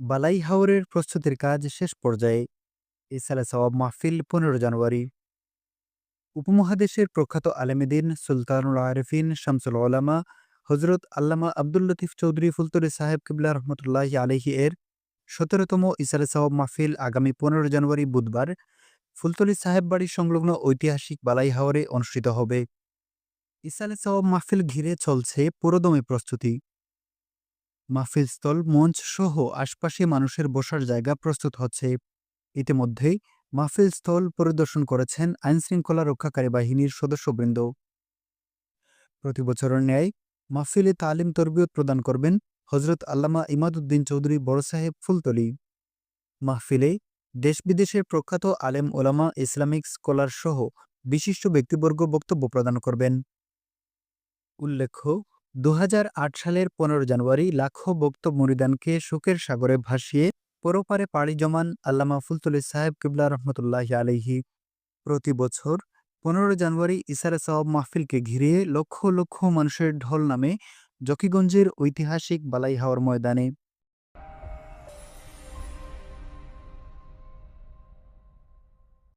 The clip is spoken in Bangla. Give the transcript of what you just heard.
বালাই হাওরের প্রস্তুতির কাজ শেষ পর্যায়ে ইসালে সওয়াব মাহফিল পনেরো জানুয়ারি। উপমহাদেশের প্রখ্যাত আলেমেদিন সুলতানুল আরিফিন, শামসুল ওলামা হজরত আল্লামা আব্দুল লতিফ চৌধুরী ফুলতরি সাহেব কিবলা রহমতুল্লাহ আলহি এর সতেরোতম ইসালে সওয়াব মাহফিল আগামী পনেরো জানুয়ারি বুধবার ফুলতলি সাহেব বাড়ি সংলগ্ন ঐতিহাসিক বালাই হাওরে অনুষ্ঠিত হবে। ইসালে সওয়াব মাহফিল ঘিরে চলছে পুরোদমে প্রস্তুতি। মাহফিল স্থল মঞ্চ সহ আশপাশে মানুষের বসার জায়গা প্রস্তুত হচ্ছে। ইতিমধ্যেই মাহফিলস্থল পরিদর্শন করেছেন আইনশৃঙ্খলা রক্ষাকারী বাহিনীর সদস্যবৃন্দ। প্রতি বছরের ন্যায় মাহফিলে তালিম তরবিয়ত প্রদান করবেন হজরত আল্লামা ইমাদুদ্দিন চৌধুরী বড় সাহেব ফুলতলি। মাহফিলে দেশ বিদেশের প্রখ্যাত আলেম ওলামা ইসলামিক স্কলার সহ বিশিষ্ট ব্যক্তিবর্গ বক্তব্য প্রদান করবেন। উল্লেখ্য দু হাজার আট সালের পনেরো জানুয়ারি লাখো বক্তব্য মরিদানকে শোকের সাগরে ভাসিয়ে পরপারে পাড়ি জমান আল্লামা ফুলতলি সাহেব কিবলা রহমতুল্লাহ আলহি প্রতি বছর পনেরো জানুয়ারি ইসারা সাহব মাহফিলকে ঘিরে লক্ষ লক্ষ মানুষের ঢল নামে জকিগঞ্জের ঐতিহাসিক বালাই হাওয়ার ময়দানে।